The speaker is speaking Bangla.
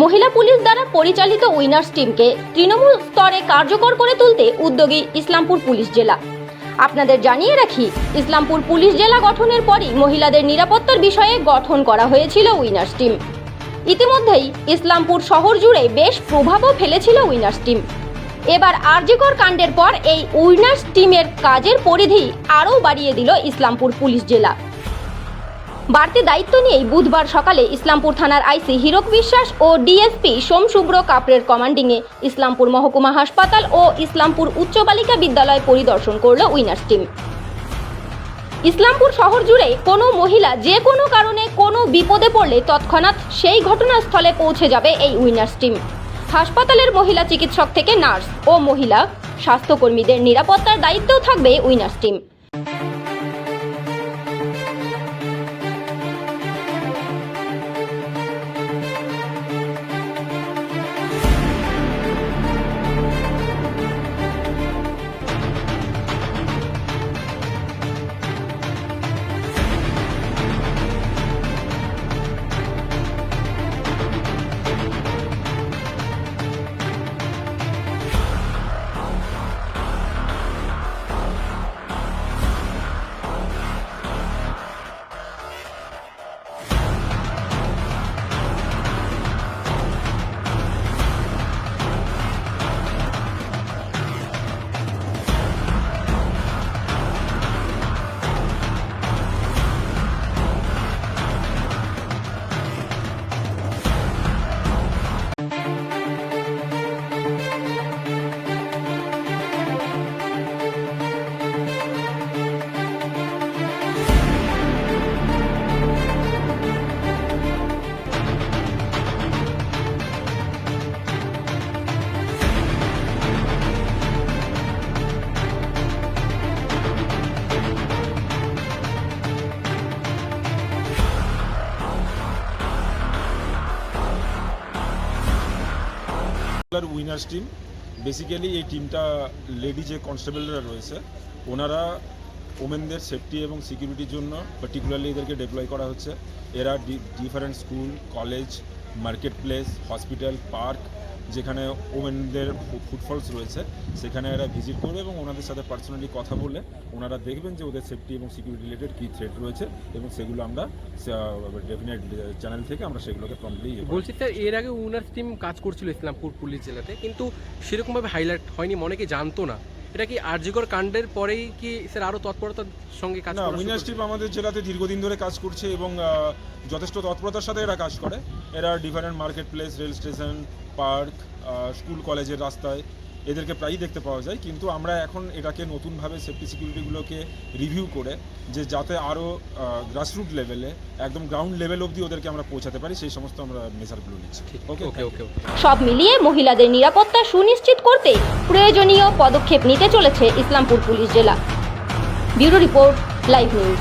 মহিলা পুলিশ দ্বারা পরিচালিত উইনার্স টিমকে তৃণমূল স্তরে কার্যকর করে তুলতে উদ্যোগী ইসলামপুর পুলিশ জেলা। আপনাদের জানিয়ে রাখি, ইসলামপুর পুলিশ জেলা গঠনের পরই মহিলাদের নিরাপত্তার বিষয়ে গঠন করা হয়েছিল উইনার্স টিম। ইতিমধ্যেই ইসলামপুর শহর জুড়ে বেশ প্রভাবও ফেলেছিল উইনার্স টিম। এবার আরজিকর কাণ্ডের পর এই উইনার্স টিমের কাজের পরিধি আরও বাড়িয়ে দিল ইসলামপুর পুলিশ জেলা। বাড়তি দায়িত্ব নিয়েই বুধবার সকালে ইসলামপুর থানার আইসি হীরক বিশ্বাস ও ডিএসপি সোম শুভ্র কাপড়ের কমান্ডিংয়ে ইসলামপুর মহকুমা হাসপাতাল ও ইসলামপুর উচ্চ বালিকা বিদ্যালয় পরিদর্শন করল উইনার্স টিম। ইসলামপুর শহর জুড়ে কোনো মহিলা যে কোনো কারণে কোনো বিপদে পড়লে তৎক্ষণাৎ সেই ঘটনাস্থলে পৌঁছে যাবে এই উইনার্স টিম। হাসপাতালের মহিলা চিকিৎসক থেকে নার্স ও মহিলা স্বাস্থ্যকর্মীদের নিরাপত্তার দায়িত্বেও থাকবে winners team. Winners team basically এই টিমটা লেডি যে কনস্টেবলরা রয়েছে, ওনারা ওমেনদের সেফটি এবং সিকিউরিটির জন্য পার্টিকুলারলি এদেরকে ডেপ্লয় করা হচ্ছে। এরা different school college market place hospital park যেখানে ওমেনদের ফুটফলস রয়েছে সেখানে এরা ভিজিট করবে এবং ওনাদের সাথে পার্সোনালি কথা বলে ওনারা দেখবেন যে ওদের সেফটি এবং সিকিউরিটি রিলেটেড কী থ্রেট রয়েছে এবং সেগুলো আমরা ডেফিনেট চ্যানেল থেকে আমরা সেগুলোকে প্রম্পটলি বলছি স্যার এর আগে উনার টিম কাজ করছিল ইসলামপুর পুলিশ জেলাতে কিন্তু সেরকমভাবে হাইলাইট হয়নি অনেকে জানতো না। এটা কি আরজিকর কাণ্ডের পরেই কি স্যার আরও তৎপরতার সঙ্গে কাজ না করা উইনার্স টিম আমাদের জেলাতে দীর্ঘদিন ধরে কাজ করছে এবং যথেষ্ট তৎপরতার সাথে এরা কাজ করে। এরা different market place rail station park school কলেজের রাস্তায়। এদেরকে প্রায়ই দেখতে পাওয়া যায় কিন্তু আমরা এখন এটাকে নতুনভাবে সেফটি সিকিউরিটিগুলোকে রিভিউ করে যে যাতে আরও গ্রাসরুট লেভেলে একদম গ্রাউন্ড লেভেল অবধি ওদেরকে আমরা পৌঁছাতে পারি সেই সমস্ত আমরা মেজারগুলো নিচ্ছি। ওকে ওকে ওকে ওকে সব মিলিয়ে মহিলাদের নিরাপত্তা সুনিশ্চিত করতে প্রয়োজনীয় পদক্ষেপ নিতে চলেছে ইসলামপুর পুলিশ জেলা। Bureau report live news.